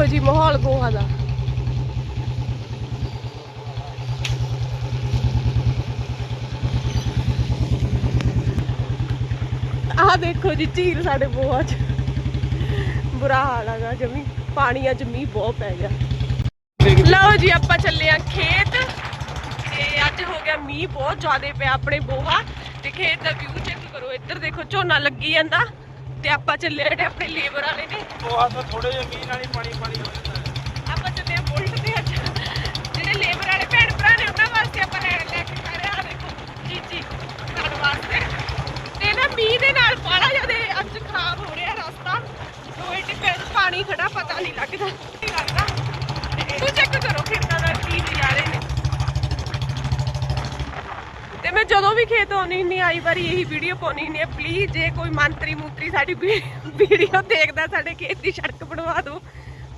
ਦੇਖੋ ਜੀ, ਮਾਹੌਲ ਗੋਹਾ ਦਾ। ਆਹ ਦੇਖੋ ਜੀ, ਝੀਲ ਸਾਡੇ ਬੋਆ ਚ। ਬੁਰਾ ਹਾਲ ਹੈਗਾ ਜਮੀ। ਪਾਣੀ ਆ ਜਮੀ ਬਹੁਤ ਪੈ ਗਿਆ। ਲਓ ਜੀ, ਆਪਾਂ ਚੱਲੇ ਆ ਖੇਤ। ਤੇ ਅੱਜ ਹੋ ਗਿਆ ਮੀਂਹ ਬਹੁਤ ਜ਼ਿਆਦਾ ਪਿਆ ਆਪਣੇ ਬੋਹਾ। ਤੇ ਖੇਤ ਦਾ ਵਿਊ ਚੈੱਕ ਕਰੋ। ਇੱਧਰ ਦੇਖੋ, ਝੋਨਾ ਲੱਗੀ ਜਾਂਦਾ। ਤੇ ਆਪਾਂ ਚੱਲੇ ਜਿਹੜੇ ਆਪਣੇ ਲੇਬਰ ਵਾਲੇ ਨੇ। ਉਹ ਆ ਤਾਂ ਥੋੜੇ ਜਿਹਾ ਮੀਂਹ ਨਾਲ ਹੀ ਪਾਣੀ ਪਾਣੀ ਹੋ ਜਾਂਦਾ। ਹੈ ਆਪਾਂ ਚੱਲੇ ਆ ਬੁਲਟ ਤੇ ਅੱਜ। ਜਿਹੜੇ ਲੇਬਰ ਵਾਲੇ ਭੈਣ ਭਰਾ ਨੇ ਉਹਨਾਂ ਵਾਸਤੇ ਆਪਾਂ ਲੈ ਲੈ ਕੇ ਖੜੇ ਆ ਦੇਖੋ ਜੀ ਜੀ ਸਾਡੇ ਵਾਸਤੇ। ਤੇ ਨਾ ਮੀਂਹ ਦੇ ਨਾਲ ਬਾਹਲਾ ਜ਼ਿਆਦਾ ਅੱਜ ਖਰਾਬ ਹੋ ਰਿਹਾ ਰਸਤਾ। ਟੋਏ ਟਿੱਪੇ ਪਾਣੀ ਖੜਾ ਪਤਾ ਨਹੀਂ ਲੱਗਦਾ ਨਹੀਂ ਲੱਗਦਾ ਤੂੰ ਚੈੱਕ ਕਰੋ ਖੇਤਾਂ ਦਾ ਕੀ ਨਜ਼ਾਰੇ ਨੇ ਤੇ ਮੈਂ ਜਦੋਂ ਵੀ ਖੇਤ ਆਉਣੀ ਨਹੀਂ ਆਈ ਵਾਰੀ ਇਹੀ ਵੀਡੀਓ ਪਾਉਣੀ ਨਹੀਂ ਪਲੀਜ਼ ਜੇ ਕੋਈ ਮੰਤਰੀ ਮੰਤਰੀ ਸਾਡੀ ਵੀਡੀਓ ਦੇਖਦਾ ਸਾਡੇ ਖੇਤ ਦੀ ਸੜਕ ਬਣਵਾ ਦਿਓ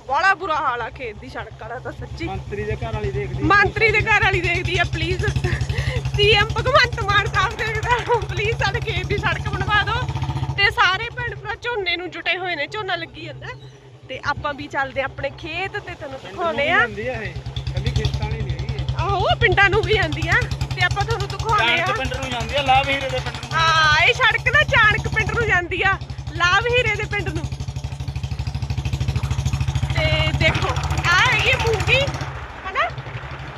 ਬੜਾ ਬੁਰਾ ਹਾਲ ਆ ਖੇਤ ਦੀ ਸੜਕ ਦਾ ਤਾਂ ਸੱਚੀ। ਮੰਤਰੀ ਦੇ ਘਰ ਵਾਲੀ ਦੇਖਦੀ ਮੰਤਰੀ ਦੇ ਘਰ ਵਾਲੀ ਦੇਖਦੀ ਆ ਪਲੀਜ਼ ਸੀਐਮ ਭਗਵੰਤ ਮਾਨ ਸਾਹਿਬ ਦੇਖਦਾ ਪਲੀਜ਼ ਸਾਡੇ ਖੇਤ ਦੀ ਸੜਕ ਬਣਵਾ ਦਿਓ ਤੇ ਸਾਰੇ ਭੈਣ ਭਰਾ ਝੋਨੇ ਨੂੰ ਜੁਟੇ ਹੋਏ ਨੇ ਝੋਨਾ ਲੱਗੀ ਜਾਂਦਾ। ਤੇ ਆਪਾਂ ਵੀ ਚੱਲਦੇ ਆਪਣੇ ਖੇਤ ਤੇ ਤੁਹਾਨੂੰ ਦਿਖਾਉਣੇ ਆ। ਕੱਲੀ ਖੇਤਾਂ ਵਾਲੀ ਨਹੀਂ। ਆਹੋ ਪਿੰਡਾਂ ਨੂੰ ਵੀ ਆਂਦੀ ਆ। ਤੇ ਆਪਾਂ ਤੁਹਾਨੂੰ ਦਿਖਾਉਣੇ ਆ ਪਿੰਡ ਨੂੰ ਜਾਂਦੀ ਆ ਲਾਭ ਹੀਰੇ ਦੇ ਪਿੰਡ ਨੂੰ। ਹਾਂ ਇਹ ਸੜਕ ਨਾ ਚਾਣਕ ਪਿੰਡ ਨੂੰ ਜਾਂਦੀ ਆ। ਲਾਭ ਹੀਰੇ ਦੇ ਪਿੰਡ ਨੂੰ। ਤੇ ਦੇਖੋ ਆ ਹੈਗੀ ਮੂੰਗੀ ਹਨਾ?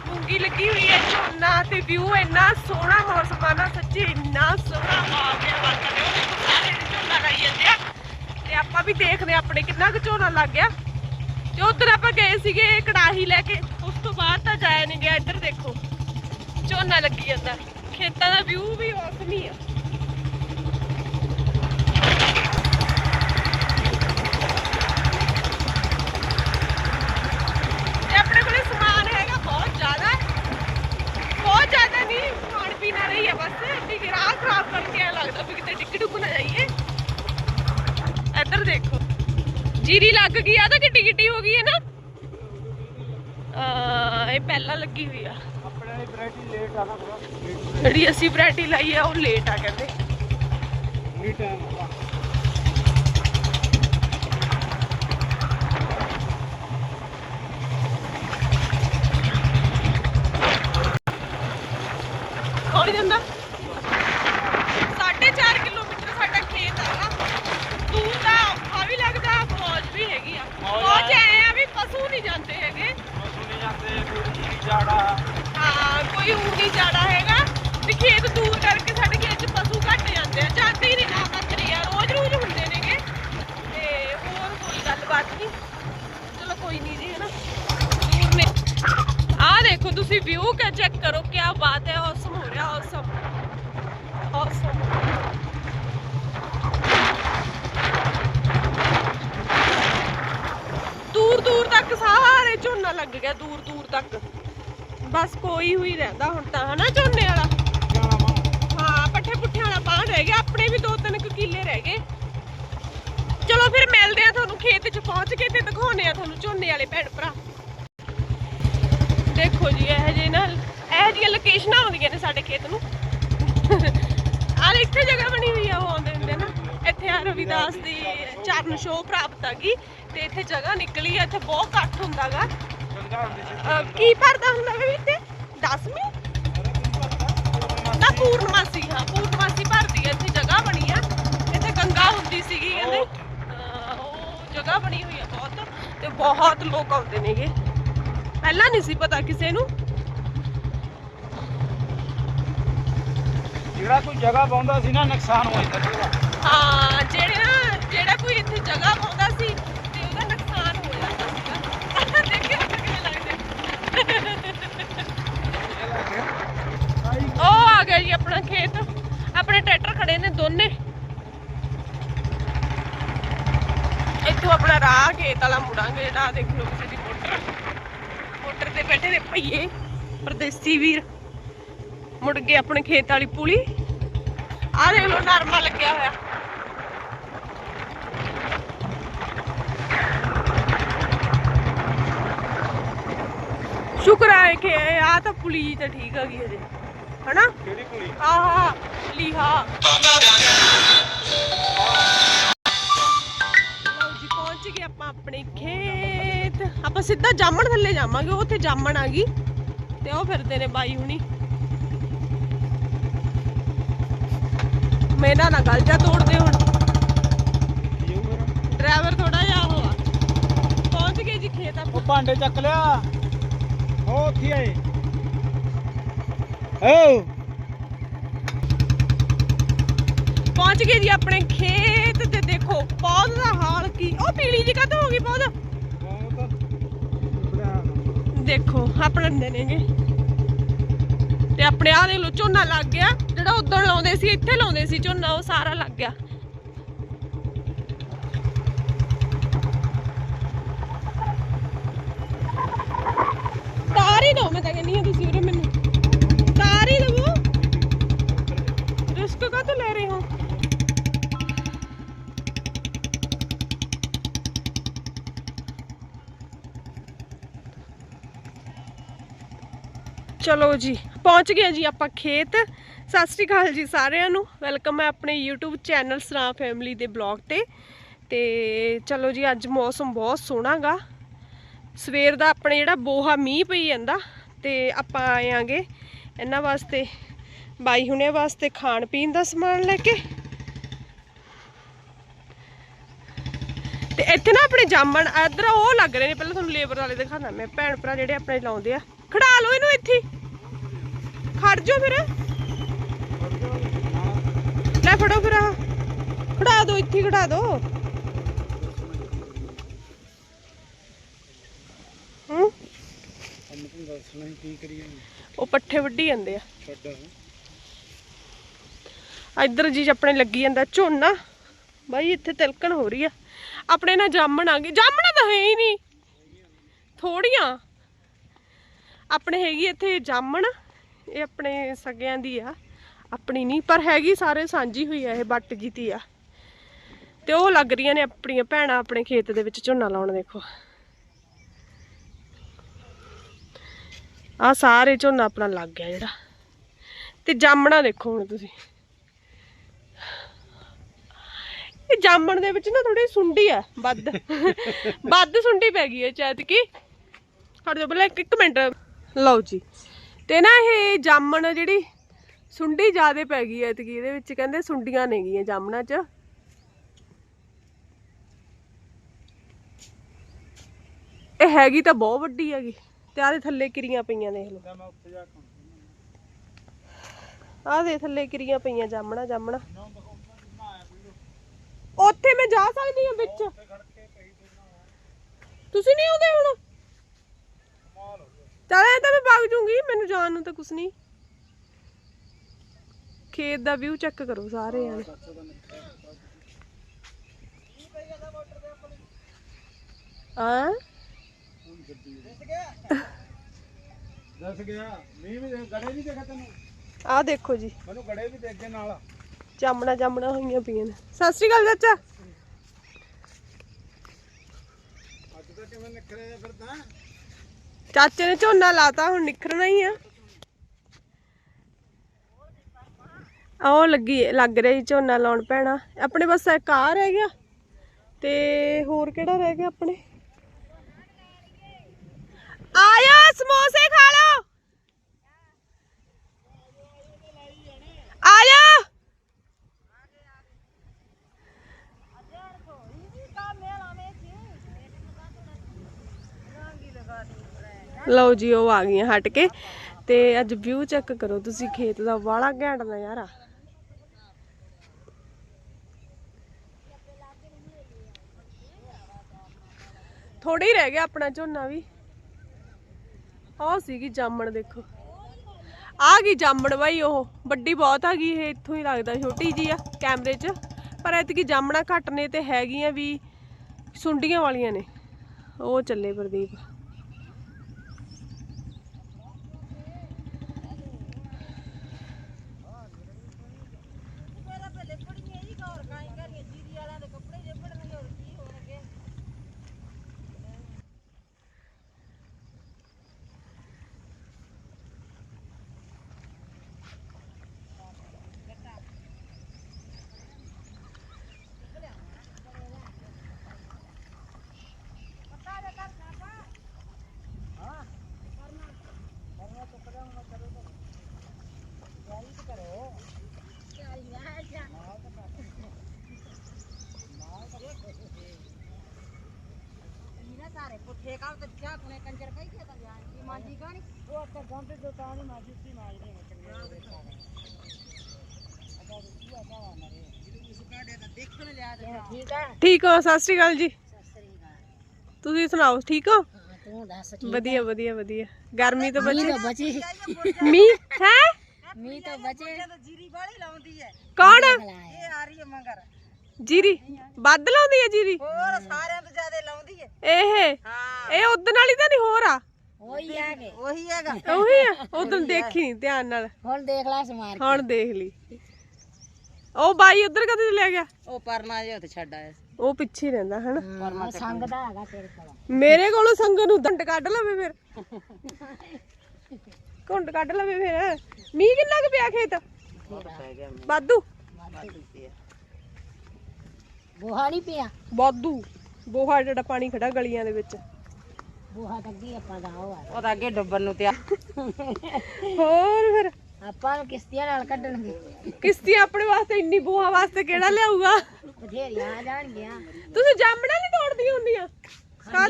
ਮੂੰਗੀ ਲੱਗੀ ਹੋਈ ਹੈ ਝੋਨਾ ਤੇ ਵਿਊ ਇੰਨਾ ਸੋਹਣਾ ਮੌਸਮ ਆ ਨਾ ਸੱਚੀ ਇੰਨਾ ਸੋਹਣਾ। ਆ ਗਿਆ ਵਾਕਈ ਉਹ ਦੇਖੋ ਸਾਰੇ ਜਿਹੜੇ ਝੋਨਾ ਲਾਈ ਜਾਂਦੇ ਆ। ਤੇ ਆਪਾਂ ਵੀ ਦੇਖਦੇ ਆ ਆਪਣੇ ਕਿੰਨਾ ਕੁ ਝੋਨਾ ਲੱਗ ਗਿਆ। ਤੇ ਉਧਰ ਆਪਾਂ ਗਏ ਸੀਗੇ ਕੜਾਹੀ ਲੈ ਕੇ ਉਸ ਤੋਂ ਬਾਅਦ ਤਾਂ ਜਾਇਆ ਨਹੀਂ ਗਿਆ ਇੱਧਰ ਦੇਖੋ। ਝੋਨਾ ਲੱਗੀ ਜਾਂਦਾ। ਖੇਤਾਂ ਦਾ ਵਿਊ ਵੀ ਔਸਮ ਹੀ ਆ। ਖਾਣ ਪੀਣ ਬਸ। ਲੱਗਦਾ ਡਿੱਗ ਡੁੱਗ ਨਾ ਜਾਈਏ। ਇੱਧਰ ਦੇਖੋ। ਜੀਰੀ ਲੱਗ ਗਈ ਆ, ਤਾਂ ਕਿੱਡੀ ਕਿੱਡੀ ਹੋ ਗਈ ਹੈ ਨਾ। ਇਹ ਪਹਿਲਾਂ ਲੱਗੀ ਹੋਈ ਆ। ਜਿਹੜੀ ਅਸੀਂ ਵੈਰਾਈਟੀ ਲਾਈ ਆ ਉਹ ਲੇਟ ਆ ਕਹਿੰਦੇ। ਨੀ ਟਾਈਮ ਆ ਕੌਣ ਜਾਂਦਾ 4.5 ਕਿਲੋਮੀਟਰ ਸਾਡਾ ਖੇਤ ਆ ਦੂਰ ਦਾ ਔਖਾ ਵੀ ਲੱਗਦਾ ਫੌਜ ਵੀ ਹੈਗੀ ਆ ਮੌਜ ਫੌਜ ਆ। ਐ ਆ ਵੀ ਪਸ਼ੂ ਨਹੀਂ ਜਾਂਦੇ ਹੈਗੇ ਸੁਣੀ ਜਾਂਦੇ ਕੋਈ ਜਾੜਾ ਹਾਂ ਕੋਈ ਊਂ ਨਹੀਂ ਜਾਣਾ ਹੈਗਾ ਵੀ ਖੇਤ ਦੂਰ ਕਰਕੇ ਸਾਡੇ ਖੇਤ 'ਚ ਪਸ਼ੂ ਘੱਟ ਜਾਂਦੇ ਆ ਜਾਂਦੇ ਹੀ ਨਹੀਂ ਨਾ ਬੱਕਰੀ ਆ ਰੋਜ਼ ਰੋਜ਼ ਹੁੰਦੇ ਨੇਗੇ ਤੇ ਹੋਰ ਕੋਈ ਗੱਲਬਾਤ ਨਹੀਂ ਚਲੋ ਕੋਈ ਨਹੀਂ ਜੀ ਹਨਾ ਦੂਰ ਨੇ ਆਹ ਦੇਖੋ ਤੁਸੀਂ ਵਿਊ ਕਾ ਚੈੱਕ ਕਰੋ ਕੀ ਬਾਤ ਹੈ ਔਸਮ ਹੋ ਰਿਹਾ ਔਸਮ ਔਸਮ ਦੂਰ ਦੂਰ ਤੱਕ ਸਾਰੇ ਝੋਨਾ ਲੱਗ ਗਿਆ ਦੂਰ ਦੂਰ ਤੱਕ। ਬਸ ਕੋਈ ਹੋਈ ਰਹਿੰਦਾ ਹੁਣ ਤਾਂ, ਹਨਾ, ਝੋਨੇ ਵਾਲਾ? ਹਾਂ ਪੱਠੇ ਪੁੱਠੇ ਵਾਲਾ ਬਾਹਰ ਰਹਿ ਗਿਆ, ਆਪਣੇ ਵੀ ਦੋ ਤਿੰਨ ਕਿੱਲੇ ਰਹਿ ਗਏ। ਚਲੋ ਫਿਰ ਮਿਲਦੇ ਆ ਤੁਹਾਨੂੰ, ਖੇਤ 'ਚ ਪਹੁੰਚ ਕੇ ਤੇ ਦਿਖਾਉਣੇ ਆ ਤੁਹਾਨੂੰ ਝੋਨੇ ਵਾਲੇ ਭੈਣ ਭਰਾ। ਦੇਖੋ ਜੀ, ਇਹ ਜੇ ਨਾ, ਇਹ ਜਿਹੀਆਂ ਲੋਕੇਸ਼ਨਾਂ ਆਉਂਦੀਆਂ ਨੇ ਸਾਡੇ ਖੇਤ ਨੂੰ। ਆਹ ਇੱਥੇ ਜਗ੍ਹਾ ਬਣੀ ਹੋਈ ਆ, ਉਹ ਆਉਂਦੇ ਹੁੰਦੇ ਨਾ। ਇੱਥੇ ਆ ਰਵਿਦਾਸ ਦੀ ਚਰਨ ਛੋਹ ਪ੍ਰਾਪਤ ਆ ਗਈ ਤੇ ਇੱਥੇ ਜਗ੍ਹਾ ਨਿਕਲੀ ਆ, ਇੱਥੇ ਬਹੁਤ ਘੱਟ ਹੁੰਦਾਗਾ। ਗੰਗਾ ਕੀ ਭਰਦਾ ਹੁੰਦਾ ਵੇ ਇੱਥੇ 10ਵੀਂ ਨਾ ਪੂਰਨਮਾਸੀ ਹਾਂ ਪੂਰਨਮਾਸੀ ਭਰਦੀ ਹੈ ਇੱਥੇ ਜਗ੍ਹਾ ਬਣੀ ਆ। ਇੱਥੇ ਗੰਗਾ ਹੁੰਦੀ ਸੀਗੀ ਕਹਿੰਦੇ। ਅਹ ਉਹ ਜਗ੍ਹਾ ਬਣੀ ਹੋਈ ਆ ਬਹੁਤ ਤੇ ਬਹੁਤ ਲੋਕ ਆਉਂਦੇ ਨੇਗੇ ਪਹਿਲਾਂ ਨਹੀਂ ਸੀ ਪਤਾ ਕਿਸੇ ਨੂੰ। ਜਿਹੜਾ ਕੋਈ ਜਗ੍ਹਾ ਪਾਉਂਦਾ ਸੀ ਨਾ ਨੁਕਸਾਨ ਹੋ ਜਾਂਦਾ ਹਾਂ ਜਿਹੜੇ ਜਿਹੜਾ ਕੋਈ ਇੱਥੇ ਜਗ੍ਹਾ ਪਾਉਂਦਾ ਸੀ ਤੇ ਉਹਦਾ ਨੁਕਸਾਨ ਹੋ ਜਾਂਦਾ ਸੀਗਾ ਦੇਖਿਓ ਕਿਵੇਂ ਲੱਗਦੇ ਉਹ ਆ ਗਿਆ ਜੀ ਆਪਣਾ ਖੇਤ। ਆਪਣੇ ਟਰੈਕਟਰ ਖੜੇ ਨੇ ਦੋਨੇ। ਇੱਥੋਂ ਆਪਣਾ ਰਾਹ ਖੇਤ ਵਾਲਾ ਮੁੜਾਂਗੇ ਜਿਹੜਾ ਦੇਖ ਲਓ ਕਿਸੇ ਦੀ ਮੋਟਰ। ਮੋਟਰ ਤੇ ਬੈਠੇ ਨੇ ਭਈਏ, ਪਰਦੇਸੀ ਵੀਰ। ਮੁੜ ਗਏ ਆਪਣੇ ਖੇਤ ਵਾਲੀ ਪੁਲੀ। ਆਹ ਦੇਖ ਲਓ, ਨਰਮਾ ਲੱਗਿਆ ਹੋਇਆ। ਸ਼ੁਕਰ ਹੈ ਕਿ ਆ ਤਾਂ ਪੁਲੀ ਤਾਂ ਠੀਕ ਆ ਗਈ ਅਜੇ ਹਨਾ? ਕਿਹੜੀ ਕੁੜੀ? ਆਹਾ ਲੀਹਾ। ਲਓ ਜੀ ਪਹੁੰਚ ਗਏ ਆਪਾਂ ਆਪਣੇ ਖੇਤ। ਆਪਾਂ ਸਿੱਧਾ ਜਾਮਣ ਥੱਲੇ ਜਾਵਾਂਗੇ ਉੱਥੇ ਜਾਮਣ ਆ ਗਈ। ਤੇ ਉਹ ਫਿਰਦੇ ਨੇ ਬਾਈ ਹੁਣੀ। ਮੇਰਾ ਨਾ ਗੱਲ ਜਾ ਤੋੜਦੇ ਹੁਣ। ਡਰਾਈਵਰ ਥੋੜਾ ਜਿਹਾ ਉਹ ਆ। ਪਹੁੰਚ ਗਏ ਜੀ ਖੇਤ ਆਪਾਂ। ਉਹ ਭਾਂਡੇ ਚੱਕ ਲਿਆ। ਉਹ ਉੱਥੇ ਆਏ। ਓ ਪਹੁੰਚ ਗਏ ਜੀ ਆਪਣੇ ਖੇਤ ਤੇ ਦੇਖੋ ਪੌਦ ਦਾ ਹਾਲ ਕੀ। ਉਹ ਪੀਲੀ ਜੀ ਕਦੋਂ ਹੋ ਗਈ ਪੌਦ ਦੇਖੋ, ਆਪਣੇ ਨੇਗੇ ਤੇ ਆਪਣੇ ਆਹ ਦੇ ਲੋ ਝੋਨਾ ਲੱਗ ਗਿਆ। ਜਿਹੜਾ ਉਦੋਂ ਲਾਉਂਦੇ ਸੀ, ਇੱਥੇ ਲਾਉਂਦੇ ਸੀ ਝੋਨਾ, ਉਹ ਸਾਰਾ ਲੱਗ ਗਿਆ। ਤਾਰ ਹੀ ਦੋ, ਮੈਂ ਤਾਂ ਕਹਿੰਦੀ ਹਾਂ ਤੁਸੀਂ ਉਰੇ ਮੈਨੂੰ ਤਾਰ ਹੀ ਦਵੋ ਰਿਸਕ ਕਾਹਤੋਂ ਲੈ ਰਹੇ ਹੋ? ਚਲੋ ਜੀ, ਪਹੁੰਚ ਗਏ ਜੀ ਆਪਾਂ ਖੇਤ। ਸਤਿ ਸ੍ਰੀ ਅਕਾਲ ਜੀ ਸਾਰਿਆਂ ਨੂੰ। ਵੈਲਕਮ ਹੈ ਆਪਣੇ YouTube ਚੈਨਲ ਸਰਾ ਫੈਮਿਲੀ ਦੇ ਬਲੌਗ ਤੇ। ਤੇ ਚਲੋ ਜੀ, ਅੱਜ ਮੌਸਮ ਬਹੁਤ ਸੋਹਣਾਗਾ ਸਵੇਰ ਦਾ ਆਪਣੇ ਜਿਹੜਾ ਬੋਹਾ ਮੀਂਹ ਪਈ ਜਾਂਦਾ, ਤੇ ਆਪਾਂ ਆਏ ਆਂਗੇ। ਇਹਨਾਂ ਵਾਸਤੇ ਬਾਈ ਹੁਣੇ ਵਾਸਤੇ ਖਾਣ ਪੀਣ ਦਾ ਸਮਾਨ ਲੈ ਕੇ। ਤੇ ਇੱਥੇ ਨਾ ਆਪਣੇ ਜਾਮਣ ਇਧਰ ਉਹ ਲੱਗ ਰਹੇ ਨੇ ਪਹਿਲਾਂ ਤੁਹਾਨੂੰ ਲੇਬਰ ਵਾਲੇ ਦਿਖਾਣਾ ਮੈਂ। ਭੈਣ ਭਰਾ ਜਿਹੜੇ ਆਪਣੇ ਲਾਉਂਦੇ ਆ ਖੜਾ ਲਓ ਇਹਨੂੰ ਇੱਥੇ। ਖੜ ਜਾਓ ਫਿਰ। ਲੈ ਫੜੋ ਫਿਰ ਖੜਾ ਦਿਓ ਇੱਥੇ ਖੜਾ ਦਿਓ ਹੂੰ? ਦੱਸਣਾ ਕੀ ਕਰੀਏ। ਉਹ ਪੱਠੇ ਵੱਢੀ ਜਾਂਦੇ ਆ। ਛੱਡ ਇੱਧਰ ਜੀ ਆਪਣੇ ਲੱਗੀ ਜਾਂਦਾ ਝੋਨਾ। ਬਾਈ, ਇੱਥੇ ਤਿਲਕਣ ਹੋ ਰਹੀ ਆ। ਆਪਣੇ ਨਾਲ ਜਾਮਣ ਆ ਗਏ। ਜਾਮਣਾ ਤਾਂ ਹੈ ਹੀ ਨਹੀਂ। ਥੋੜੀਆਂ ਆਪਣੇ ਹੈਗੀ ਇੱਥੇ ਜਾਮਣ। ਇਹ ਆਪਣੇ ਸਗਿਆਂ ਦੀ ਆ। ਆਪਣੀ ਨਹੀਂ, ਪਰ ਹੈਗੀ ਸਾਰੇ ਸਾਂਝੀ ਹੋਈ ਆ, ਇਹ ਬੱਟ ਜੀਤੀ ਆ। ਤੇ ਉਹ ਲੱਗ ਰਹੀਆਂ ਨੇ ਆਪਣੀਆਂ ਭੈਣਾਂ ਆਪਣੇ ਖੇਤ ਦੇ ਵਿੱਚ ਝੋਨਾ ਲਾਉਣ, ਦੇਖੋ। ਆ ਸਾਰੇ ਝੋਨਾ ਆਪਣਾ ਲੱਗ ਗਿਆ ਜਿਹੜਾ। ਤੇ ਜਾਮਣਾ ਦੇਖੋ ਹੁਣ ਤੁਸੀਂ। ਇਹ ਜਾਮਣ ਦੇ ਵਿੱਚ ਨਾ ਥੋੜੀ ਸੁੰਡੀ ਆ, ਵੱਧ। ਵੱਧ ਸੁੰਡੀ ਪੈ ਗਈ ਹੈ ਚਾਹਤ ਕੀ। ਖੜ ਜਾ ਪਹਿਲਾਂ ਇੱਕ ਮਿੰਟ। ਲਓ ਜੀ। ਤੇ ਨਾ ਇਹ ਜਾਮਣ ਜਿਹੜੀ ਸੁੰਡੀ ਜ਼ਿਆਦੇ ਪੈ ਗਈ ਹੈ ਇਤਕੀ ਇਹਦੇ ਵਿੱਚ ਕਹਿੰਦੇ ਸੁੰਡੀਆਂ ਨੇਗੀਆਂ ਜਾਮਣਾਂ 'ਚ। ਇਹ ਹੈਗੀ ਤਾਂ ਬਹੁਤ ਵੱਡੀ ਹੈਗੀ। ਤੇ ਆਹ ਦੇ ਥੱਲੇ ਕਿਰੀਆਂ ਪਈਆਂ ਦੇਖ ਲਓ। ਆਹ ਦੇ ਥੱਲੇ ਕਿਰੀਆਂ ਪਈਆਂ ਜਾਮਣਾ ਜਾਮਣਾ। ਉੱਥੇ ਮੈਂ ਜਾ ਸਕਦੀ ਹਾਂ ਵਿੱਚ। ਤੁਸੀਂ ਨਹੀਂ ਆਉਂਦੇ ਹੁਣ? ਚੱਲ ਐ ਤਾਂ ਮੈਂ ਵਗ ਜੂੰਗੀ ਮੈਨੂੰ ਜਾਣ ਨੂੰ ਤਾਂ ਕੁਛ ਨਹੀਂ। ਖੇਤ ਦਾ ਵਿਊ ਚੈੱਕ ਕਰੋ ਸਾਰੇ ਯਾਰ ਆ ਦੱਸ ਗਿਆ। ਮੀਂਹ ਵੀ ਗੜੇ ਵੀ ਦੇਖਾ ਤੈਨੂੰ? ਆ ਦੇਖੋ ਜੀ। ਮੈਨੂੰ ਗੜੇ ਵੀ ਦੇਖ ਕੇ ਨਾਲ। ਜਾਮਣਾ ਜਾਮਣਾ ਹੋਈਆਂ ਪਈਆਂ ਨੇ। ਸਤਿ ਸ਼੍ਰੀ ਅਕਾਲ ਚਾਚਾ। ਅੱਜ ਤੱਕ ਕਿਵੇਂ ਨਿਕਲੇ ਜੇ ਫਿਰਦਾ ਚਾਚੇ ਨੇ ਝੋਨਾ ਲਾਤਾ, ਹੁਣ ਨਿਖਰਨਾ ਹੀ ਆ। ਆਹ ਉਹ ਲੱਗੀ, ਲੱਗ ਰਿਹਾ ਜੀ ਝੋਨਾ ਲਾਉਣ ਪੈਣਾ। ਆਪਣੇ ਬਸ ਇੱਕ ਆ ਰਹਿ ਗਿਆ ਤੇ ਹੋਰ ਕਿਹੜਾ ਰਹਿ ਗਿਆ ਆਪਣੇ? ਆਇਆ ਸਮੋਸੇ ਖਾ ਲਓ। ਲਓ ਜੀ, ਉਹ ਆ ਗਈਆਂ ਹਟ ਕੇ। ਤੇ ਅੱਜ ਵਿਊ ਚੈੱਕ ਕਰੋ ਤੁਸੀਂ, ਖੇਤ ਦਾ ਵਾਲਾ ਘੈਂਟ ਨਜ਼ਾਰਾ ਥੋੜੀ ਰਹਿ ਗਿਆ ਆਪਣਾ ਝੋਨਾ ਵੀ। ਆਹ ਸੀਗੀ ਜਾਮਣ, ਦੇਖੋ। ਆ ਗਈ ਜਾਮਣ ਬਾਈ ਉਹ, ਵੱਡੀ ਬਹੁਤ ਆ ਗਈ, ਇਹ ਇੱਥੋਂ ਹੀ ਲੱਗਦਾ, ਛੋਟੀ ਜੀ ਆ ਕੈਮਰੇ 'ਚ। ਪਰ ਐਤਕੀ ਜਾਮਣਾ ਘੱਟ ਨੇ ਤੇ ਹੈਗੀਆਂ ਵੀ, ਸੁੰਡੀਆਂ ਵਾਲੀਆਂ ਨੇ। ਉਹ ਚੱਲੇ ਪ੍ਰਦੀਪ। ਠੀਕ ਹੈ ਠੀਕ ਹੋ ਸਤਿ ਸ਼੍ਰੀ ਅਕਾਲ ਜੀ ਸਸਰੀ ਗੱਲ ਤੁਸੀਂ ਸੁਣਾਓ ਠੀਕ ਹੋ ਹਾਂ ਤੂੰ ਦੱਸ ਵਧੀਆ ਵਧੀਆ ਵਧੀਆ ਗਰਮੀ ਤੋਂ ਮੀਂਹ ਬਚੇ ਤਾਂ ਬਚੀ ਮੀਂਹ ਹੈ ਮੀਂਹ ਤਾਂ ਬਚੇ ਜੀਰੀ ਵਾਲੀ ਲਾਉਂਦੀ ਹੈ ਕੌਣ ਇਹ ਆ ਰਹੀ ਹੈ ਮਗਰ ਜੀਰੀ ਵੱਧ ਲਾਉਂਦੀ ਹੈ ਜੀਰੀ? ਹੋਰ ਸਾਰਿਆਂ ਤੋਂ ਜ਼ਿਆਦਾ ਲਾਉਂਦੀ ਹੈ ਇਹ? ਹਾਂ। ਇਹ ਉਦੋਂ ਵਾਲੀ ਤਾਂ ਨਹੀਂ ਹੋਰ ਆ? ਉਹੀ ਗਏ ਉਹੀ ਹੈਗਾ। ਉਹੀ ਆ? ਉਦੋਂ ਦੇਖੀ ਨਹੀਂ ਧਿਆਨ ਨਾਲ। ਹੁਣ ਦੇਖ ਲੈ ਸਮਾਰ ਹੁਣ ਦੇਖ ਲਈ। ਉਹ ਬਾਈ ਉਧਰ ਕਦੇ ਚਲਿਆ ਗਿਆ? ਉਹ ਪਰਨਾ ਜਿਹਾ ਉੱਥੇ ਛੱਡ ਆਇਆ ਉਹ ਪਿੱਛੇ ਹੀ ਰਹਿੰਦਾ ਹਨਾ? ਉਹ ਸੰਗਦਾ ਹੈਗਾ ਤੇਰੇ ਕੋਲ। ਮੇਰੇ ਕੋਲੋਂ ਸੰਗ ਨੂੰ ਦੰਡ ਕੱਢ ਲਵੇ ਫਿਰ। ਘੁੰਡ ਕੱਢ ਲਵੇ ਫਿਰ। ਮੀਂਹ ਕਿੰਨਾ ਕੁ ਪਿਆ ਖੇਤ? ਵਾਧੂ। ਬੋਹਾ ਨਹੀਂ ਪਿਆ? ਵਾਧੂ। ਬੋਹਾ ਜਿਹੜਾ ਪਾਣੀ ਖੜਾ ਗਲੀਆਂ ਦੇ ਵਿੱਚ। ਬੋਹਾ ਤਾਂ ਅੱਗੇ ਆਪਾਂ ਦਾ ਉਹ ਆ। ਉਹ ਤਾਂ ਅੱਗੇ ਡੁੱਬਣ ਨੂੰ ਤਿਆਰ। ਹੋਰ ਫਿਰ? ਆਪਾਂ ਨੂੰ ਕਿਸ਼ਤੀਆਂ ਨਾਲ ਕੱਢਣਗੇ। ਕਿਸ਼ਤੀ ਆਪਣੇ ਵਾਸਤੇ ਇੰਨੀ ਬੋਹਾ ਵਾਸਤੇ ਕਿਹੜਾ ਲਿਆਊਗਾ? ਬਥੇਰੀਆਂ ਆ ਜਾਣਗੀਆਂ। ਤੁਸੀਂ ਜਾਮਣਾ ਨਹੀਂ ਤੋੜਦੀਆਂ ਹੁੰਦੀਆਂ? ਹਾਂ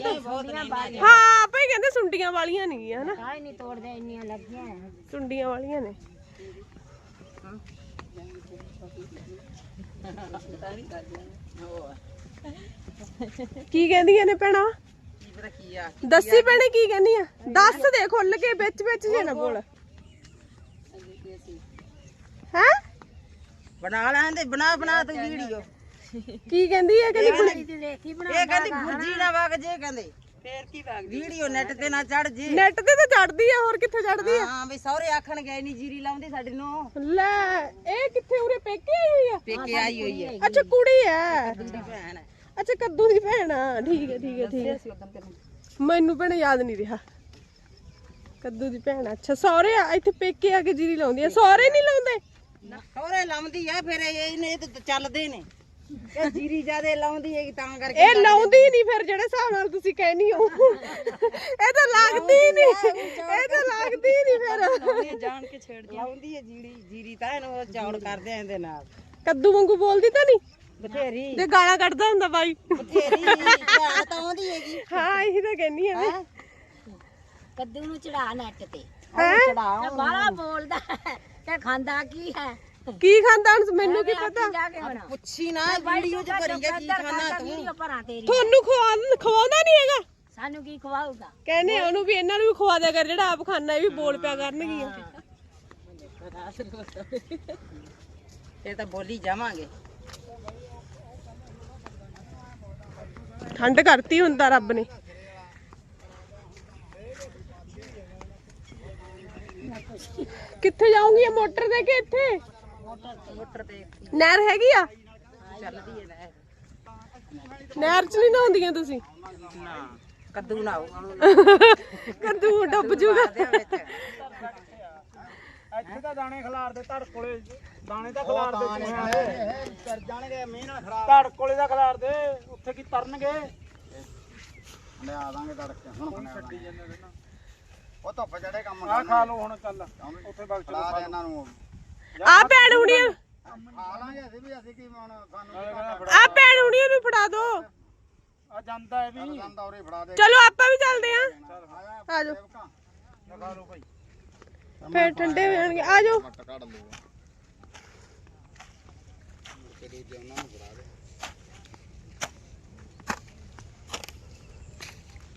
ਆਪੇ ਹੀ ਕਹਿੰਦੇ ਸੁੰਡੀਆਂ ਵਾਲੀਆਂ ਨਹੀਂ ਹਨਾ? ਕਾਹ ਨਹੀਂ ਤੋੜਦੇ ਇੰਨੀਆਂ ਲੱਗੀਆਂ। ਸੁੰਡੀਆਂ ਵਾਲੀਆਂ ਨੇ। ਕੀ ਕਹਿੰਦੀਆਂ ਨੇ ਭੈਣਾ? ਕੀ ਪਤਾ ਕੀ ਆ ਦੱਸੀ ਭੈਣੇ ਕੀ ਕਹਿੰਦੀਆਂ? ਦੱਸ ਦੇ ਖੁੱਲ ਕੇ ਵਿੱਚ ਵਿੱਚ ਜੇ ਨਾ ਬੋਲ। ਹੈ? ਬਣਾ ਲੈਂਦੇ ਬਣਾ ਬਣਾ ਤੂੰ ਵੀਡੀਓ। ਕੀ ਕਹਿੰਦੀ ਹੈ ਕਹਿੰਦੀ ਇਹ ਕਹਿੰਦੀ ਗੁੱਜੀ ਨਾ ਵਗ ਜੇ ਕਹਿੰਦੇ। ਫੇਰ ਕੀ ਵਗ ਵੀਡੀਓ ਨੈਟ ਤੇ ਨਾ ਚੜ ਜੇ। ਨੈਟ ਤੇ ਤਾਂ ਚੜਦੀ ਆ ਹੋਰ ਕਿੱਥੇ ਚੜਦੀ ਆ? ਹਾਂ ਵੀ ਸਹੁਰੇ ਆਖਣ ਗਏ ਨਹੀਂ ਜੀਰੀ ਲਾਉਂਦੀ ਸਾਡੀ ਨੂੰ। ਲੈ ਇਹ ਕਿੱਥੇ ਉਰੇ ਪੇਕੇ ਆਈ ਹੋਈ ਆ? ਪੇਕੇ ਆਈ ਹੋਈ ਹੈ ਅੱਛਾ ਕੁੜੀ ਐ ਦੀ ਭੈਣ ਹੈ ਅੱਛਾ ਕੱਦੂ ਦੀ ਭੈਣ ਆ। ਠੀਕ ਹੈ ਠੀਕ ਹੈ ਠੀਕ ਹੈ ਮੈਨੂੰ ਭੈਣ ਯਾਦ ਨਹੀਂ ਰਿਹਾ। ਕੱਦੂ ਦੀ ਭੈਣ। ਅੱਛਾ ਸਹੁਰੇ ਆ ਇੱਥੇ ਪੇਕੇ ਆ ਕੇ ਜੀਰੀ ਲਾਉਂਦੀ ਆ। ਸਹੁਰੇ ਨਹੀਂ ਲਾਉਂਦੇ? ਸਹੁਰੇ ਲਾਉਂਦੀ ਆ ਫਿਰ ਇਹ ਇਹਨੇ ਤੇ ਚੱਲਦੇ ਨੇ। ਇਹ ਜੀਰੀ ਜਿਆਦੇ ਲਾਉਂਦੀ ਹੈਗੀ ਤਾਂ ਕਰਕੇ ਇਹ ਲਾਉਂਦੀ ਨਹੀਂ ਫਿਰ ਜਿਹੜੇ ਹਿਸਾਬ ਨਾਲ ਤੁਸੀਂ ਕਹਿਨੀ ਹੋ। ਇਹ ਤਾਂ ਲੱਗਦੀ ਨਹੀਂ। ਇਹ ਤਾਂ ਲੱਗਦੀ ਨਹੀਂ ਫਿਰ। ਇਹ ਜਾਣ ਕੇ ਛੇੜਦੀ ਲਾਉਂਦੀ ਹੈ ਜੀਰੀ ਜੀਰੀ ਤਾਂ ਇਹਨੂੰ ਉਹ ਚੌੜ ਕਰਦੇ ਆ ਇਹਦੇ ਨਾਲ। ਕੱਦੂ ਵਾਂਗੂ ਬੋਲਦੀ ਤਾਂ ਨਹੀਂ? ਬਥੇਰੀ। ਤੇ ਗਾਲਾਂ ਕੱਢਦਾ ਹੁੰਦਾ ਬਾਈ। ਬਥੇਰੀ। ਭੈਣ ਤਾਂ ਆਉਂਦੀ ਹੈਗੀ। ਹਾਂ ਇਹੀ ਤਾਂ ਕਹਿੰਨੀ ਆ? ਕੱਦੂ ਨੂੰ ਚੜਾ ਨੈਟ ਤੇ। ਹੈਂ? ਚੜਾਓ ਬਾਲਾ ਬੋਲਦਾ ਹੈ। ਖਾਂਦਾ ਕੀ ਹੈ? ਕੀ ਖਾਂਦਾ ਹੁਣ ਮੈਨੂੰ ਕੀ ਪਤਾ? ਪੁੱਛੀ ਨਾ ਵੀਡੀਓ ਚ ਭਰੀਗਾ ਕੀ ਖਾਣਾ ਤੂੰ? ਵੀਡੀਓ ਭਰਾਂ ਤੇਰੀ। ਤੁਹਾਨੂੰ ਖਵਾ ਖਵਾਉਂਦਾ ਨਹੀਂ ਹੈਗਾ? ਸਾਨੂੰ ਕੀ ਖਵਾਊਗਾ? ਕਹਿੰਦੇ ਉਹਨੂੰ ਵੀ ਇਹਨਾਂ ਨੂੰ ਵੀ ਖਵਾ ਦਿਆ ਕਰ ਜਿਹੜਾ ਆਪ ਖਾਣਾ ਇਹ ਵੀ ਬੋਲ ਪਿਆ ਕਰਨਗੀਆਂ ਇਹ ਤਾਂ ਬੋਲੀ ਜਾਵਾਂਗੇ। ਠੰਡ ਕਰਤੀ ਤਾਂ ਰੱਬ ਨੇ। ਕਿੱਥੇ ਜਾਉਂਗੀ ਇਹ ਮੋਟਰ ਦੇ ਕੇ ਇੱਥੇ? ਮੋਟਰ ਤੇ ਨਹਿਰ ਹੈਗੀ ਆ? ਚੱਲਦੀ ਹੈ ਨਾ ਨਹਿਰ ਚ ਨਹੀਂ ਨਹਾਉਂਦੀਆਂ ਤੁਸੀਂ? ਨਾ ਕੱਦੂ ਨਾ ਕੱਦੂ ਡੁੱਬ ਜੂਗਾ। ਇੱਥੇ ਤਾਂ ਦਾਣੇ ਖਿਲਾਰ ਦੇ ਧੜ ਕੋਲੇ। ਦਾਣੇ ਤਾਂ ਖਿਲਾਰ ਦੇ ਤਰ ਜਾਣਗੇ ਮੀਂਹ ਨਾਲ ਖਰਾਬ। ਧੜ ਕੋਲੇ ਦਾ ਖਿਲਾਰ ਦੇ ਉੱਥੇ ਕੀ ਤਰਨਗੇ? ਲਿਆ ਦਾਂਗੇ ਤੜਕੇ ਹੁਣ ਬਣਾ ਦਾਂਗੇ। ਉਹ ਧੁੱਪ ਜੜੇ ਕੰਮ ਆ ਖਾ ਲਓ ਹੁਣ ਚੱਲ। ਉੱਥੇ ਬਗ ਦੇ ਇਹਨਾਂ ਨੂੰ ਆ ਭੈਣ ਵੀ ਅਸੀਂ ਕੀ ਹੁਣ ਸਾਨੂੰ ਆ ਭੈਣ ਹੁਣੀਆਂ ਨੂੰ ਫੜਾ ਦੋ। ਆ ਜਾਂਦਾ ਹੈ ਵੀ। ਫੜਾ ਦੇ। ਚਲੋ ਆਪਾਂ ਵੀ ਚੱਲਦੇ ਆਂ ਆ ਜਾਓ। ਲਗਾ ਲਓ ਭਾਈ। ਫੇਰ ਠੰਡੇ ਹੋ ਜਾਣਗੇ। ਆ ਜਾਓ। ਮੱਟ ਕੱਢ ਲਓ। ਤੇ ਦੂਜੇ ਉਹਨਾਂ ਨੂੰ ਫੜਾ ਦੇ।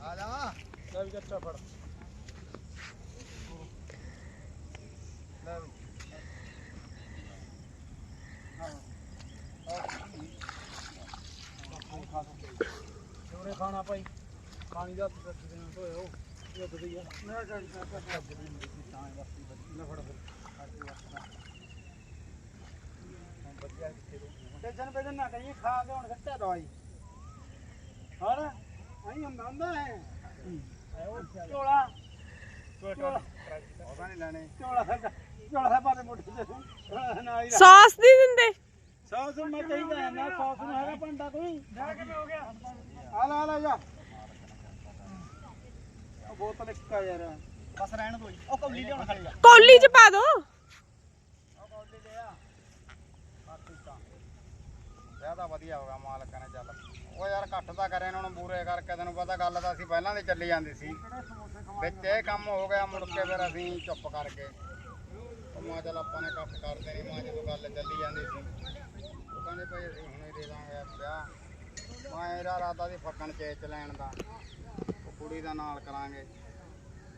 ਆ ਜਾ। ਲੈ ਵੀ ਫੜ। ਖਾਣਾ ਭਾਈ। ਪਾਣੀ ਦਾ ਹੱਥ ਰੱਖ ਦੇਣਾ ਧੋਏ ਹੋ ਇਹ ਦਦੀ ਆ। ਮੇਰਾ ਡੈਡੀ ਦਾ ਕੱਟ ਲੱਗ ਦੇ ਤਾਂ ਹੈ ਬਸ ਲੈ ਫੜ ਫਿਰ ਵਧੀਆ ਕਿਤੇ ਟੈਨਸ਼ਨ ਪੈਦਨ ਨਾ ਕਹੀਂ ਖਾ ਕੇ ਹੁਣ ਸੱਟਾ ਦਵਾਈ ਹੋਰ? ਆਈ ਹੁੰਦਾ ਹੁੰਦਾ ਹੈ। ਝੋਲਾ। ਨਹੀਂ ਸਾਡਾ ਤੇ ਨਾ ਸੌਸ ਨਹੀਂ ਦਿੰਦੇ। ਸੌਸ ਮੈਂ ਚਾਹੀਦਾ ਹੈ ਨਾ ਸੌਸ ਨੂੰ ਹੈਗਾ ਭਾਂਡਾ ਕੋਈ। ਹੋ ਗਿਆ। ਆ ਲੈ ਆ ਲੈ ਜਾ। ਉਹ ਬੋਤਲ ਇੱਕ ਆ ਯਾਰ। ਬਸ ਰਹਿਣ ਦੋ ਉਹ ਕੌਲੀ ਲਿਆਉਣ ਖਾਲੀ ਜਾ। ਕੌਲੀ ਚ ਪਾ ਦੋ। ਤਾਂ ਵਧੀਆ ਹੋ ਗਿਆ ਮਾਲਕਾਂ ਨੇ ਚੱਲ। ਉਹ ਯਾਰ ਇਕੱਠ ਤਾਂ ਕਰੇ ਇਹਨਾਂ ਨੂੰ ਬੂਰੇ ਕਰਕੇ ਤੈਨੂੰ ਪਤਾ ਗੱਲ ਤਾਂ ਅਸੀਂ ਪਹਿਲਾਂ ਦੀ ਚੱਲੀ ਜਾਂਦੀ ਸੀ। ਵਿੱਚ ਇਹ ਕੰਮ ਹੋ ਗਿਆ ਮੁੜ ਕੇ ਫਿਰ ਅਸੀਂ ਚੁੱਪ ਕਰਕੇ। ਉਹ ਮਾਂ ਚੱਲ ਆਪਾਂ ਨੇ ਇਕੱਠ ਕਰ ਦੇਣੀ ਮਾਂ ਜਦੋਂ ਗੱਲ ਚੱਲੀ ਜਾਂਦੀ ਸੀ। ਉਹ ਕਹਿੰਦੇ ਭਾਈ ਅਸੀਂ ਹੁਣੇ ਦੇ ਦਾਂਗੇ ਵਿਆਹ। ਮਾਂ ਇਹਦਾ ਦੀ ਫੱਕਣ ਚੇਚ ਲੈਣ ਦਾ। ਉਹ ਕੁੜੀ ਦਾ ਨਾਲ ਕਰਾਂਗੇ।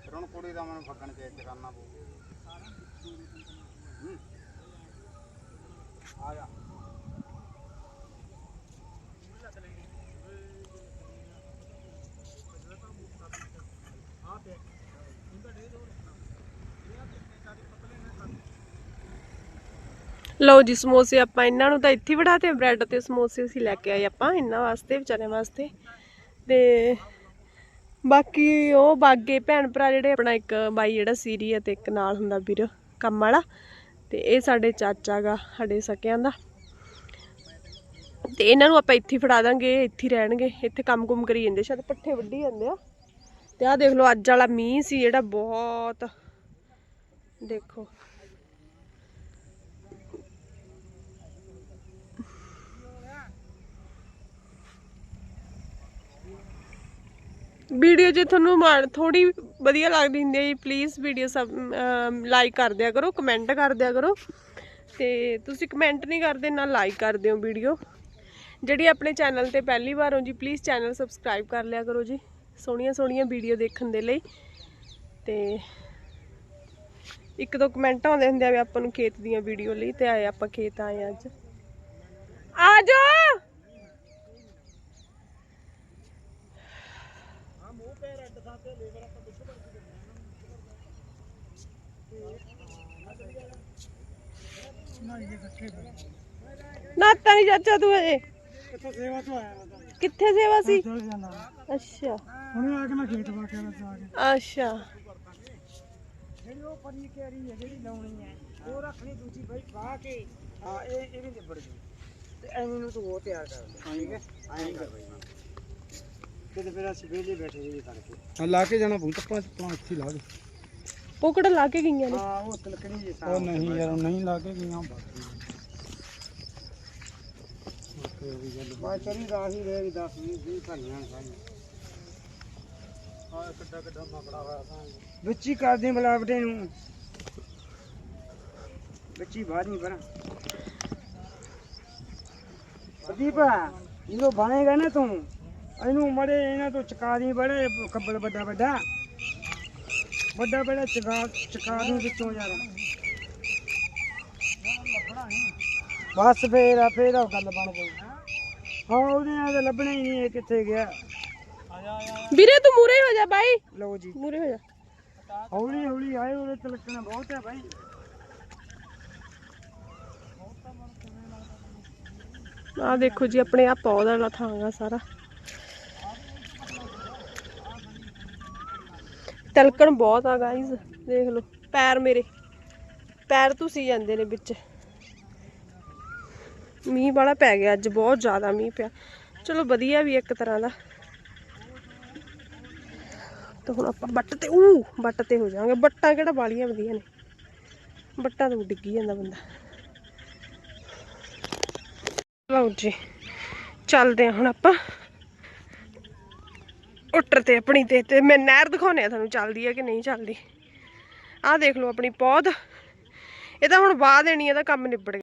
ਫਿਰ ਹੁਣ ਕੁੜੀ ਦਾ ਮੈਨੂੰ ਫੱਕਣ ਚੇਚ ਕਰਨਾ ਪਊ। ਹੂੰ। ਆ ਜਾ। ਲਓ ਜੀ ਸਮੋਸੇ ਆਪਾਂ ਇਹਨਾਂ ਨੂੰ ਤਾਂ ਇੱਥੇ ਹੀ ਵੜਾਤੇ ਬ੍ਰੈਡ ਤੇ ਸਮੋਸੇ ਅਸੀਂ ਲੈ ਕੇ ਆਏ ਆਪਾਂ ਇਹਨਾਂ ਵਾਸਤੇ, ਵਿਚਾਰਿਆਂ ਵਾਸਤੇ। ਤੇ ਬਾਕੀ ਉਹ ਬਾਗੇ ਭੈਣ ਭਰਾ ਜਿਹੜੇ ਆਪਣਾ ਇੱਕ ਬਾਈ ਜਿਹੜਾ ਸੀਰੀ ਹੈ ਤੇ ਇੱਕ ਨਾਲ ਹੁੰਦਾ ਵੀਰ, ਕੰਮ ਵਾਲਾ, ਤੇ ਇਹ ਸਾਡੇ ਚਾਚਾ ਗਾ, ਸਾਡੇ ਸਕਿਆਂ ਦਾ। ਤੇ ਇਹਨਾਂ ਨੂੰ ਆਪਾਂ ਇੱਥੇ ਫੜਾ ਦਾਂਗੇ, ਇੱਥੇ ਰਹਿਣਗੇ, ਇੱਥੇ ਕੰਮ ਕੁਮ ਕਰੀ ਜਾਂਦੇ, ਸ਼ਾਇਦ ਪੱਠੇ ਵੱਢੀ ਜਾਂਦੇ ਆ। ਤੇ ਆਹ ਦੇਖ ਲਓ, ਅੱਜ ਵਾਲਾ ਮੀਂਹ ਸੀ ਜਿਹੜਾ ਬਹੁਤ, ਦੇਖੋ। ਵੀਡੀਓ ਜੇ ਤੁਹਾਨੂੰ ਮਾਣ ਥੋੜੀ ਵਧੀਆ ਲੱਗਦੀ ਹੁੰਦੀ ਹੈ ਜੀ ਪਲੀਜ਼ ਵੀਡੀਓ ਸਭ ਲਾਈਕ ਕਰ ਦਿਆ ਕਰੋ ਕਮੈਂਟ ਕਰ ਦਿਆ ਕਰੋ। ਤੇ ਤੁਸੀਂ ਕਮੈਂਟ ਨਹੀਂ ਕਰਦੇ, ਨਾ ਲਾਈਕ ਕਰਦੇ ਹੋ ਵੀਡੀਓ। ਜਿਹੜੀ ਆਪਣੇ ਚੈਨਲ ਤੇ ਪਹਿਲੀ ਵਾਰ ਹੋ ਜੀ ਪਲੀਜ਼ ਚੈਨਲ ਸਬਸਕ੍ਰਾਈਬ ਕਰ ਲਿਆ ਕਰੋ ਜੀ, ਸੋਹਣੀਆਂ ਸੋਹਣੀਆਂ ਵੀਡੀਓ ਦੇਖਣ ਦੇ ਲਈ। ਤੇ ਇੱਕ ਦੋ ਕਮੈਂਟ ਆਉਂਦੇ ਹੁੰਦੇ ਆ ਵੀ ਆਪਾਂ ਨੂੰ ਖੇਤ ਦੀਆਂ ਵੀਡੀਓ ਲਈ, ਤੇ ਆਏ ਆਪਾਂ ਖੇਤ ਆਏ ਅੱਜ। ਆ ਜਾਓ! ਨਾਤਾ ਨਹੀਂ ਚਾਚਾ ਤੂੰ ਅਜੇ ਕਿੱਥੋਂ ਸੇਵਾ ਤੋਂ ਆਇਆ ਮੈਂ ਤਾਂ। ਕਿੱਥੇ ਸੇਵਾ ਸੀ? ਚਲ ਜਾਣਾ ਅੱਛਾ। ਹੁਣੇ ਆ ਕੇ ਮੈਂ ਖੇਤ ਵਾ ਕੇ ਆ ਕੇ। ਅੱਛਾ। ਜਿਹੜੀ ਉਹ ਪਰੀ ਕੈਰੀ ਹੈ ਜਿਹੜੀ ਲਾਉਣੀ ਹੈ ਉਹ ਰੱਖਣੀ ਦੂਜੀ ਬਈ ਵਾਹ ਕੇ। ਹਾਂ ਇਹ ਇਹ ਵੀ ਨਿਬੜ ਗਈ। ਤੇ ਐਵੇਂ ਨੂੰ ਤੂੰ ਉਹ ਤਿਆਰ ਕਰ ਲੈ। ਠੀਕ ਹੈ? ਐਂ ਕਰ ਬਈ ਕਿਤੇ ਫਿਰ ਅਸੀਂ ਵਿਹਲੇ ਬੈਠੇ ਜੀ ਤੜਕੇ। ਹਾਂ ਲਾ ਕੇ ਜਾਣਾ ਪਊ ਤਾਂ ਪਾਂਚ ਇੱਥੇ ਲਾ ਦੇ। ਪੋਕੜ ਲਾ ਕੇ ਗਈਆਂ ਨੇ? ਹਾਂ ਉਹ ਤਲਕਣੀ ਜੀ ਉਹ ਨਹੀਂ ਯਾਰ ਨਹੀਂ ਲਾ ਕੇ ਗਈਆਂ ਮੈਂ ਚਰੀ ਰਾਹੀ ਰਹਿ ਗਈ 10 20 20 ਭਰੀਆਂ ਸਾਰੀਆਂ। ਹਾਂ ਕਿੱਡਾ ਕਿੱਡਾ ਮਕੜਾ ਹੋਇਆ ਤਾਂ ਵਿੱਚ ਹੀ ਕਰਦੇ ਬਲਾਵਟੇ ਨੂੰ। ਵਿੱਚ ਹੀ ਬਾਹਰ ਨਹੀਂ ਬਣਾ ਪ੍ਰਦੀਪ ਜਦੋਂ ਬਣੇਗਾ ਨਾ ਤੂੰ ਇਹਨੂੰ ਮੜੇ ਇਹਨਾਂ ਤੋਂ ਚਕਾ ਦੀ ਬੜੇ ਖੱਬਲ ਵੱਡਾ ਵੱਡਾ। ਵੱਡਾ ਵੱਡਾ ਚਕਾ ਚਕਾ ਦੀ ਵਿੱਚੋਂ ਯਾਰ। ਬਸ ਫੇਰ ਆ ਫੇਰ ਉਹ ਗੱਲ ਬਣ ਗਈ। ਹਾਂ ਉਹਦੇ ਨਾਲ ਤਾਂ ਲੱਭਣਾ ਹੀ ਨਹੀਂ ਇਹ ਕਿੱਥੇ ਗਿਆ? ਵੀਰੇ ਤੂੰ ਮੂਰੇ ਹੋ ਜਾ ਬਾਈ। ਲਓ ਜੀ। ਮੂਰੇ ਹੋ ਜਾ। ਹੌਲੀ ਹੌਲੀ ਆਏ ਉਹਦੇ ਤਲਕਣਾ ਬਹੁਤ ਹੈ ਭਾਈ ਆਹ ਦੇਖੋ ਜੀ ਆਪਣੇ ਆ ਪੌਦਾ ਵਾਲਾ ਥਾਂਗਾ ਸਾਰਾ। ਤਲਕਣ ਬਹੁਤ ਆ ਗਾਇਜ਼ ਦੇਖ ਲਓ, ਪੈਰ ਮੇਰੇ, ਪੈਰ ਤੁਸੀਂ ਜਾਂਦੇ ਨੇ ਵਿੱਚ। ਮੀਂਹ ਵਾਲਾ ਪੈ ਗਿਆ ਅੱਜ, ਬਹੁਤ ਜ਼ਿਆਦਾ ਮੀਂਹ ਪਿਆ। ਚਲੋ ਵਧੀਆ ਵੀ ਇੱਕ ਤਰ੍ਹਾਂ ਦਾ। ਤਾਂ ਹੁਣ ਆਪਾਂ ਬੱਟ ਤੇ, ਊ, ਬੱਟ ਤੇ ਹੋ ਜਾਵਾਂਗੇ। ਬੱਟਾਂ ਕਿਹੜਾ ਵਾਲੀਆਂ ਵਧੀਆ ਨੇ। ਬੱਟਾਂ ਤੋਂ ਡਿੱਗੀ ਜਾਂਦਾ ਬੰਦਾ। ਲਓ ਜੀ, ਚੱਲਦੇ ਹਾਂ ਹੁਣ ਆਪਾਂ। ਉੱਟਰ ਤੇ ਆਪਣੀ ਤੇ ਤੇ ਮੈਂ ਨਹਿਰ ਦਿਖਾਉਣੇ ਆ ਤੁਹਾਨੂੰ ਚੱਲਦੀ ਹੈ ਕਿ ਨਹੀਂ ਚੱਲਦੀ। ਆਹ ਦੇਖ ਲਓ ਆਪਣੀ ਪੌਦ ਇਹ ਤਾਂ ਹੁਣ ਵਾਹ ਦੇਣੀ ਇਹਦਾ ਕੰਮ ਨਿਬੜ ਗਿਆ